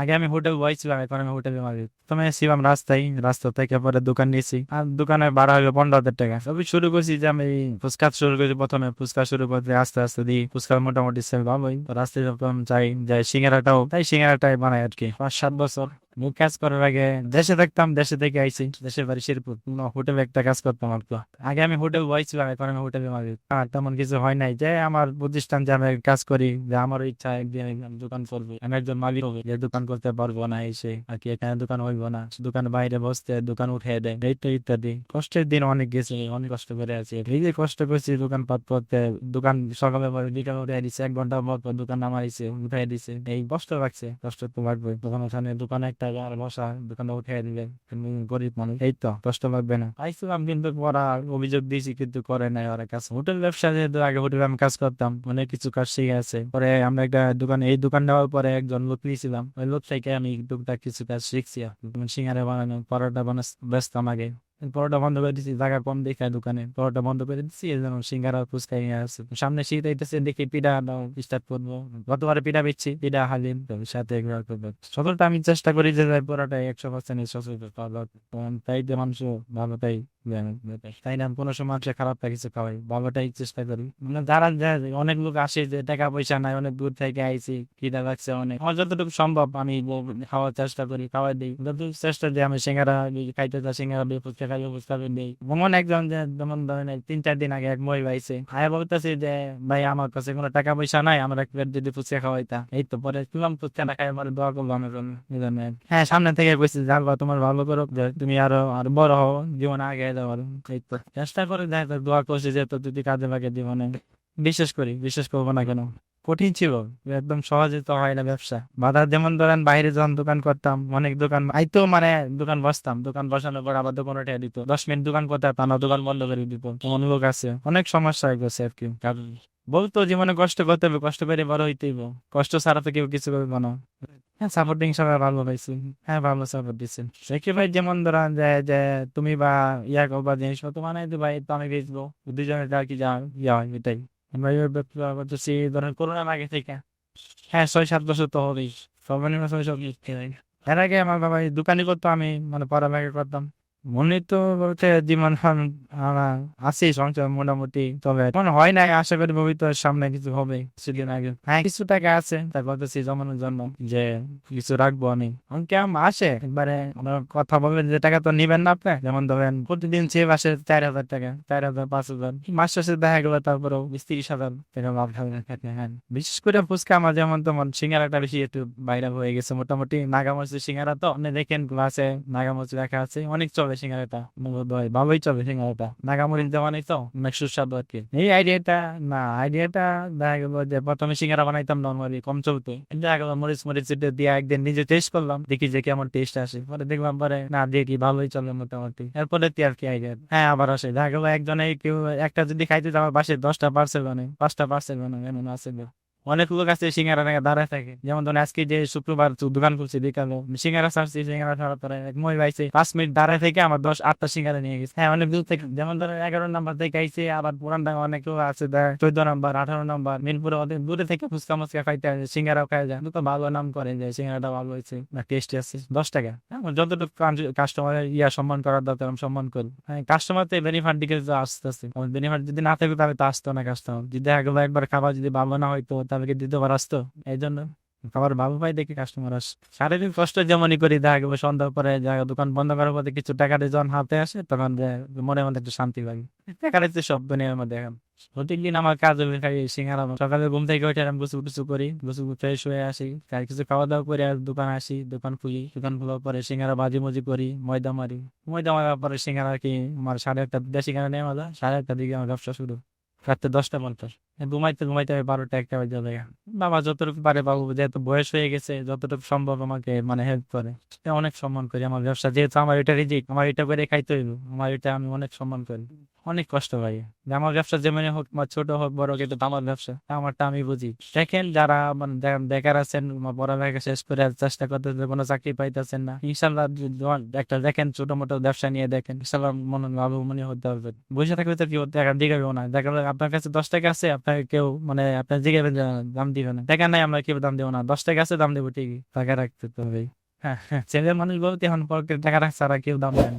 আগে আমি হোটেল বয় ছিলাম এখন আমি হোটেলে মালিক প্রথমে ছিলাম রাস্তায় রাস্তা থেকে পরে দোকান নিয়েছি আর দোকানে ভাড়া হলো পনেরো হাজার টাকা। তবে শুরু করছি যে আমি ফুচকা শুরু করেছি প্রথমে। ফুচকা শুরু করতে আস্তে আস্তে দিই ফুচকা মোটামুটি সেল ভাবই রাস্তায় যখন যাই যাই সিঙ্গারাটাও, তাই সিঙ্গারাটাই বানাই আর কি পাঁচ সাত বছর। মুখ কাজ করার আগে দেশে থাকতাম, দেশে থেকে আইছি দেশের বাড়ি শেরপুর হোটেলে একটা কাজ করতাম আর আগে আমি হোটেল বয় ছিলাম, এখন আমি হোটেলে আর তেমন কিছু হয় নাই যে আমার প্রতিষ্ঠান যে আমি কাজ করি, যে আমার ইচ্ছা একদিন দোকান করব। আমি একজন মালিক হবে, যে দোকান করতে পারব না এসে, আর কি এখানে দোকান হইবো না। দোকান বাইরে বসতে দোকান উঠে দেয় এইটা ইত্যাদি। কষ্টের দিন অনেক গেছে, অনেক কষ্ট করে আছে। এই যে কষ্ট করছি দোকান পাত করতে, দোকান সকালে পরে বিকালে উঠে দিছে, এক ঘণ্টা পর দোকান নামাইছে উঠে দিছে। এই কষ্ট লাগছে, কষ্ট তো লাগবে। তখন ওখানে দোকানে একটা আর বসা দোকানটা উঠে গরিব মানুষ, এই কষ্ট লাগবে না। আইছিলাম কিন্তু পড়া অভিযোগ দিয়েছি, কিন্তু করে নাই ওরা কাজ হোটেল ব্যবসা যেহেতু আগে হোটেলে আমি কাজ করতাম, অনেক কিছু কাজ শিখে আছে। পরে আমরা একটা দোকান, এই দোকান নেওয়ার পরে একজন লোক নিয়েছিলাম। ওই লোক থেকে আমি টুকটাক কিছু কাজ শিখছি। যেমন বানানো, পরোটা বানাস ব্যস্তাম আগে পরোটা বন্ধ করে দিচ্ছি জায়গা কম দেখায় দোকানে। পরোটা বন্ধ করে দিচ্ছি এই সিঙ্গারা ফুচকা নিয়ে আসছে। সামনে শীত আইতেছে, দেখি পিঠা স্টার্ট করব। গতবারে পিঠা বেচছি, পিঠা, হালিম, তো সাথে সততা আমি চেষ্টা করি যে পরোটা একশো পার্সেন্ট সচল তাই যে মানুষ ভালো, তাই তাই না? কোনো সময় মানুষের খারাপ কিছু খাওয়াই ভালোটাই চেষ্টা করি। মানে যারা অনেক লোক আসে যে টাকা পয়সা নাই, অনেক দূর থেকে আইছি খিদা লাগছে অনেক। আমার যতটুকু সম্ভব আমি খাওয়ার চেষ্টা করি, খাওয়াই দিই। যতটুকু চেষ্টা দিই, আমি সিঙ্গারা খাইতে চা সিঙ্গারা দিয়ে ফুচকা খাইবে ফুচকা দিই। যেমন একজন যেমন ধরেন তিন চার দিন আগে এক মই পাইছে, আয়া বলতেছে যে, ভাই, আমার কাছে কোনো টাকা পয়সা নাই, আমার এক প্লেট যদি ফুচকা খাওয়াইতা। এই তো পরে শুনলাম ফুচকাটা খাই আমার দোয়া করব আমার জন্য হ্যাঁ সামনে থেকে কইছি, যাব, তোমার ভালো করো তুমি আরও আরও বড় হও, জীবনে আগে যাও আরও এই চেষ্টা করে দেখ দোয়া করছি যে তো যদি কাজে লাগে জীবনে। বিশ্বাস করি, বিশ্বাস করব না কেন? কঠিন ছিল, একদম সহজে তো হয় না ব্যবসা। বাধা যেমন ধরেন, বাইরে যখন দোকান করতাম, অনেক দোকান আইতো মানে দোকান বসতাম, দোকান বসানোর পর আবার দোকান উঠে দিত। দশ মিনিট দোকান করতে পারতাম দোকান বন্ধ করে দিত। অনুভব লোক আছে? অনেক সমস্যা হয়ে গেছে আর কি। কারণ বলতো জীবনে কষ্ট করতে হবে, কষ্ট করে বড় হইতেই হবে। কষ্ট ছাড়া তো কেউ কিছু করবে না। হ্যাঁ সাপোর্টিং সবাই ভালো পাইছি। হ্যাঁ ভালো সাপোর্ট দিচ্ছেন সেকি ভাই, যেমন ধরা যায় যে তুমি বা ইয়া করবা জিনিসপত্র মানে ভাই, তো আমি বেচবো। দুজনের যা কি যা, ইয়া হয়, এটাই। এই করতেছি, ধরেন করোনার আগে থেকে। হ্যাঁ ছয়, সাত বছর তো হবেই। সর্বনিম্ন ছয় থেকে। এর আগে আমার বাবা দোকানি করতো, আমি মানে পড়ালেখা করতাম। মনে তো বলতে জীবন সংসার মোটামুটি তবে হয় না আশা করি ভবিষ্যতের সামনে কিছু হবে আগে হ্যাঁ কিছু টাকা আছে তাই বলতেছি জমানোর জন্য যে কিছু রাখব আমি আসে একবারে কথা বলবেন যে টাকা তো নিবেন না। আপনি যেমন ধরেন প্রতিদিন চার হাজার টাকা চার হাজার পাঁচ হাজার মাস শেষে দেখা গেলো তারপরেও বিশ হাজার হবে হ্যাঁ বিশেষ করে ফুচকা আমার যেমন তেমন সিঙ্গারাটা বেশি একটু বাইরে হয়ে গেছে মোটামুটি নাগামরিচের সিঙ্গারা তো আপনি দেখেন গ্লাসে নাগামরিচ রাখা আছে অনেক চলে সিঙ্গারাটা ভালোই চলে সিঙ্গারাটা নাগামরিচ দেওয়া নেই তো অনেক সুস্বাদু আর কি এই আইডিয়াটা, না, আইডিয়াটা দেখা গেলো যে প্রথমে সিঙ্গারা বানাইতাম নর্মালি, কম চলতো। দেখা গেলো মরিচ মরিচ দিয়ে একদিন নিজে টেস্ট করলাম, দেখি যে কেমন টেস্ট আসে। পরে দেখলাম, পরে না, দেখি ভালোই চলে মোটামুটি। এরপরে তে আর কি আইডিয়া? হ্যাঁ আবার আসে। দেখা গেলো একজনে কেউ, একটা যদি খাইতে যাওয়া বাসে দশটা পার্সেল বানে পাঁচটা পার্সেল বানে এমন আছে অনেক লোক আছে সিঙ্গারা নাকি দাঁড়ায় থাকে। যেমন ধরেন আজকে যে শুক্রবার দোকান খুলছি বিকালে সিঙ্গারা ছাড়ছি সিঙ্গারা ছাড়ার পরে এক মই পাইছে পাঁচ মিনিট দাঁড়ায় থেকে আমার দশ আটটা সিঙ্গারা নিয়ে গেছে। হ্যাঁ অনেক দূর থেকে। যেমন ধরেন এগারো নাম্বার থেকে আইছে আবার পুরান ডাঙ্গা অনেক লোক আছে চোদ্দ নাম্বার আঠারো নাম্বার মিনপুরে অনেক দূরে থেকে ফুচকা মুচকা খাইতে আসে সিঙ্গারাও খাই যায়। তো ভালো নাম করে যে সিঙ্গারাটা ভালো হয়েছে না টেস্টি আছে। দশ টাকা। হ্যাঁ, যতটুকু কাস্টমার ইয়া সম্মান করার দরকার আমি সম্মান করি। হ্যাঁ কাস্টমার তো বেনিফার দিকে আসতেছে। বেনিফার যদি না থাকে তাহলে তো আসতো না কাস্টমার যদি গেলো একবার খাবার যদি ভালো না হইতো তাহলে কি দ্বিতীয়বার আসতো এই জন্য খাবার ভালো পাই দেখি কাস্টমার আস। শারীরিক কষ্ট যেমনই করি, দেখা গেলো সন্ধ্যার পরে দোকান বন্ধ করার পরে কিছু টাকা যখন হাতে আসে, তখন যে মনের মধ্যে একটু শান্তি লাগে টাকা দিতে সব দুনিয়ার মধ্যে এখন প্রতিদিন আমার কাজ হবে খাই সিঙ্গারা সকালে ঘুম থেকে উঠে আমি গুছু গুছু করি গুছু ফ্রেশ হয়ে আসি তাই কিছু খাওয়া দাওয়া করে আর দোকান আসি, দোকান খুলি। দোকান খোলার পরে সিঙ্গারা বাজি মুজি করি, ময়দা মারি। ময়দা মারার পরে সিঙ্গারা কি আমার সাড়ে একটা দিয়ে সিঙ্গারা নেওয়া মজা সাড়ে একটা দিকে আমার ব্যবসা শুরু। রাত্রে দশটা পঞ্চাশ। ঘুমাইতে ঘুমাইতে আমি বারোটা একটা বাজে যায় বাবা যতটুকু পারে বাবু যেহেতু বয়স হয়ে গেছে, যতটুকু সম্ভব আমাকে মানে হেল্প করে। অনেক সম্মান করি আমার ব্যবসা। যেহেতু আমার এটা রিজিক, আমার এটা করে খাইতে হইব, আমার এটা আমি অনেক সম্মান করি। অনেক কষ্ট যে আমার ব্যবসা যেমন হোক, বা ছোট হোক, বড় হোক, এটা তো আমার ব্যবসা, আমারটা আমি বুঝি। দেখেন যারা মানে বেকার আছেন, বা পড়ালেখা শেষ করে চেষ্টা করতেছে, কোনো চাকরি পাইতেছেন না ইনশাল্লাহ একটা দেখেন ছোট মোটো ব্যবসা নিয়ে দেখেন ইনশাল্লাহ মনে ভালো মনে হতে হবে। বসে থাকলে তো কি টাকা দিকে না। দেখা আপনার কাছে দশ টাকা আছে আপনাকে কেউ মানে আপনার জিজ্ঞাসা যে দাম দিবে না। টাকা নাই, আমরা কেউ দাম দেবো না? দশ টাকা আছে, দাম দেবো ঠিকই। টাকা রাখতে তো হ্যাঁ হ্যাঁ ছেলের মানুষ বলতে এখন টাকা রাখছে, আর কেউ দাম দেয়